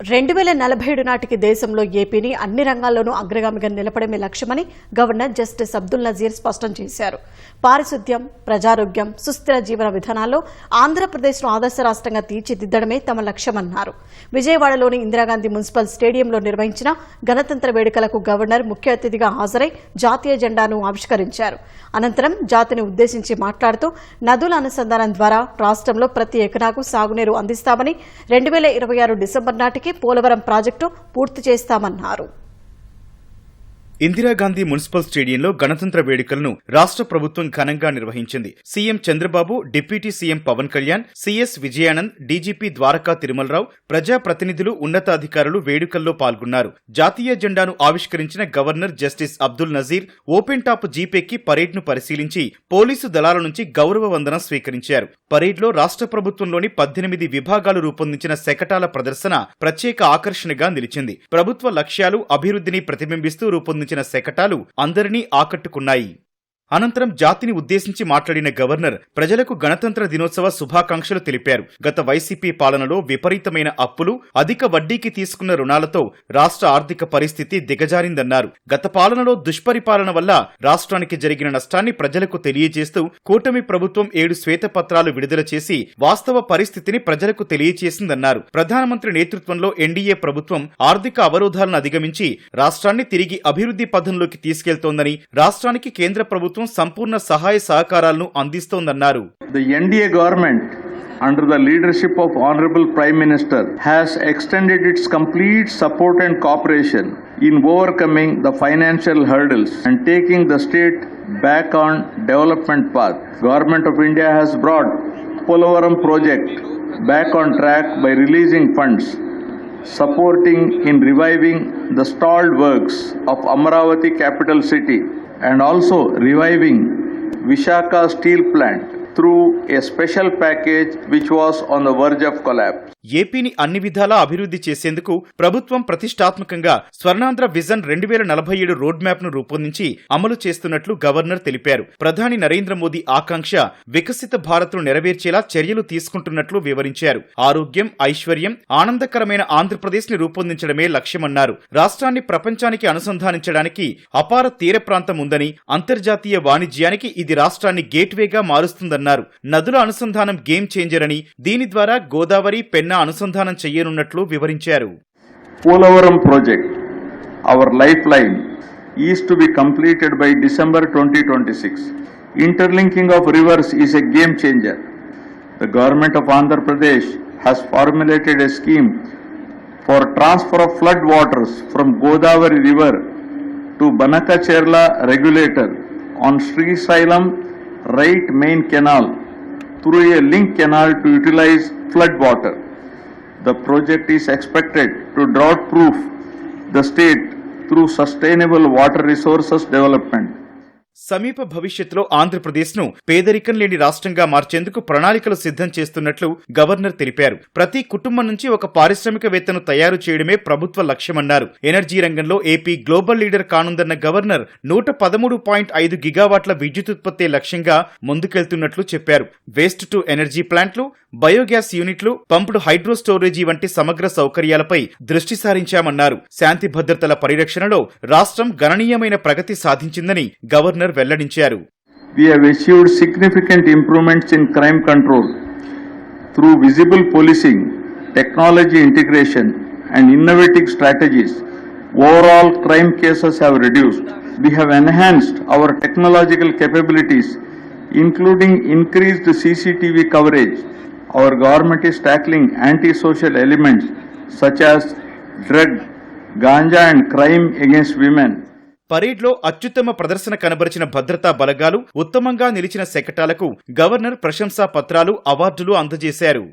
రెండు వేల నలభై ఏడు నాటికి దేశంలో ఏపీని అన్ని రంగాల్లోనూ అగ్రగామిగా నిలపడమే లక్ష్యమని గవర్నర్ జస్టిస్ అబ్దుల్ నజీర్ స్పష్టం చేశారు. పారిశుద్ధ్యం ప్రజారోగ్యం సుస్థిర జీవన విధానాల్లో ఆంధ్రప్రదేశ్ను ఆదర్శ రాష్ట్రంగా తీర్చిదిద్దడమే తమ లక్ష్యమన్నారు. విజయవాడలోని ఇందిరాగాంధీ మున్సిపల్ స్టేడియంలో నిర్వహించిన గణతంత్ర వేడుకలకు గవర్నర్ ముఖ్య అతిథిగా హాజరై జాతీయ జెండాను ఆవిష్కరించారు. అనంతరం జాతిని ఉద్దేశించి మాట్లాడుతూ నదుల అనుసంధానం ద్వారా రాష్ట్రంలో ప్రతి ఎకరాకు సాగునీరు అందిస్తామని రెండు వేల ఇరవై ఆరు డిసెంబర్ నాటికి పోలవరం ప్రాజెక్టు పూర్తి చేస్తామన్నారు. ఇందిరాగాంధీ మున్సిపల్ స్టేడియంలో గణతంత్ర వేడుకలను రాష్ట్ర ప్రభుత్వం ఘనంగా నిర్వహించింది. CM Chandrababu deputy CM Pawan Kalyan CS Vijayanand DGP Dwaraka Tirumala Rao ప్రజాప్రతినిధులు ఉన్నతాధికారులు వేడుకల్లో పాల్గొన్నారు. జాతీయ జెండాను ఆవిష్కరించిన governor justice Abdul Nazeer open top జీపేకి పరేడ్ను పరిశీలించి పోలీసు దళాల నుంచి గౌరవ వందనం స్వీకరించారు. పరేడ్లో రాష్ట్ర ప్రభుత్వంలోని పద్దెనిమిది విభాగాలు రూపొందించిన శకటాల ప్రదర్శన ప్రత్యేక ఆకర్షణగా నిలిచింది. ప్రభుత్వ లక్ష్యాలు అభివృద్ధిని ప్రతిబింబిస్తూ రూపొందించిన శకటాలు అందరినీ ఆకట్టుకున్నాయి. అనంతరం జాతిని ఉద్దేశించి మాట్లాడిన గవర్నర్ ప్రజలకు గణతంత్ర దినోత్సవ శుభాకాంక్షలు తెలిపారు. గత వైసీపీ పాలనలో విపరీతమైన అప్పులు అధిక వడ్డీకి తీసుకున్న రుణాలతో రాష్ట్ర ఆర్థిక పరిస్థితి దిగజారిందన్నారు. గత పాలనలో దుష్పరిపాలన వల్ల రాష్ట్రానికి జరిగిన నష్టాన్ని ప్రజలకు తెలియజేస్తూ కూటమి ప్రభుత్వం ఏడు శ్వేతపత్రాలు విడుదల చేసి వాస్తవ పరిస్థితిని ప్రజలకు తెలియజేసిందన్నారు. ప్రధానమంత్రి నేతృత్వంలో ఎన్డీఏ ప్రభుత్వం ఆర్థిక అవరోధాలను అధిగమించి రాష్ట్రాన్ని తిరిగి అభివృద్ధి పథంలోకి తీసుకెళ్తోందని రాష్ట్రానికి కేంద్ర ప్రభుత్వం ప్రభుత్వం సంపూర్ణ సహాయ సహకారాలను అందిస్తోందన్నారు The NDA government, under the leadership of Honorable Prime Minister, has extended its complete support and cooperation in overcoming the financial hurdles and taking the state back on development path. Government of India has brought Polavaram project back on track by releasing funds supporting in reviving the stalled works of Amaravati capital city and also reviving Vishaka steel plant through a special package which was on the verge of collapse. ఏపీని అన్ని విధాలా అభివృద్ధి చేసేందుకు ప్రభుత్వం ప్రతిష్టాత్మకంగా Swarnandhra vision రెండు వేల నలభై ఏడు రోడ్ మ్యాప్ను రూపొందించి అమలు చేస్తున్నట్లు గవర్నర్ తెలిపారు. ప్రధాని నరేంద్ర మోదీ ఆకాంక్ష వికసిత భారత్ను నెరవేర్చేలా చర్యలు తీసుకుంటున్నట్లు వివరించారు. ఆరోగ్యం ఐశ్వర్యం ఆనందకరమైన ఆంధ్రప్రదేశ్ని రూపొందించడమే లక్ష్యమన్నారు. రాష్ట్రాన్ని ప్రపంచానికి అనుసంధానించడానికి అపార తీర ప్రాంతం ఉందని అంతర్జాతీయ వాణిజ్యానికి ఇది రాష్ట్రాన్ని గేట్వేగా మారుస్తుందన్నారు. అన్నారు. నదుల అనుసంధానం గేమ్ చేంజర్ అని దీని ద్వారా గోదావరి పెన్న అనుసంధానం చేయనున్నట్లు వివరించారు. Polavaram project our life line is to be completed by December twenty twenty six interlinking of rivers is a game changer the government of Andhra Pradesh has formulated a scheme for transfer of flood waters from Godavari river to Banakacherla regulator on Srisailam right main canal through a link canal to utilize flood water. The project is expected to drought proof the state through sustainable water resources development. సమీప భవిష్యత్తులో ఆంధ్రప్రదేశ్ను పేదరికం లేని రాష్ట్రంగా మార్చేందుకు ప్రణాళికలు సిద్ధం చేస్తున్నట్లు గవర్నర్ తెలిపారు. ప్రతి కుటుంబం నుంచి ఒక పారిశ్రామికవేత్తను తయారు చేయడమే ప్రభుత్వ లక్ష్యమన్నారు. ఎనర్జీ రంగంలో ఏపీ గ్లోబల్ లీడర్ కానుందన్న గవర్నర్ నూట పదమూడు పాయింట్ ఐదు గిగావాట్ల విద్యుత్ ఉత్పత్తి లక్ష్యంగా ముందుకెళ్తున్నట్లు చెప్పారు. వేస్ట్ టు ఎనర్జీ ప్లాంట్లు బయోగ్యాస్ యూనిట్లు పంపుడు హైడ్రో స్టోరేజీ వంటి సమగ్ర సౌకర్యాలపై దృష్టి సారించామన్నారు శాంతి భద్రతల పరిరక్షణలో రాష్ట్రం గణనీయమైన ప్రగతి సాధించిందని గవర్నర్ వెల్లడించారు We have achieved significant improvements in crime control through visible policing, technology integration, and innovative strategies. Overall crime cases have reduced. We have enhanced our technological capabilities, including increased CCTV coverage. Our government is tackling antisocial elements such as drug, ganja, and crime against women. పరేడ్లో అత్యుత్తమ ప్రదర్శన కనబరిచిన భద్రతా బలగాలు ఉత్తమంగా నిలిచిన శకటాలకు governor ప్రశంసా పత్రాలు అవార్డులు అందజేశారు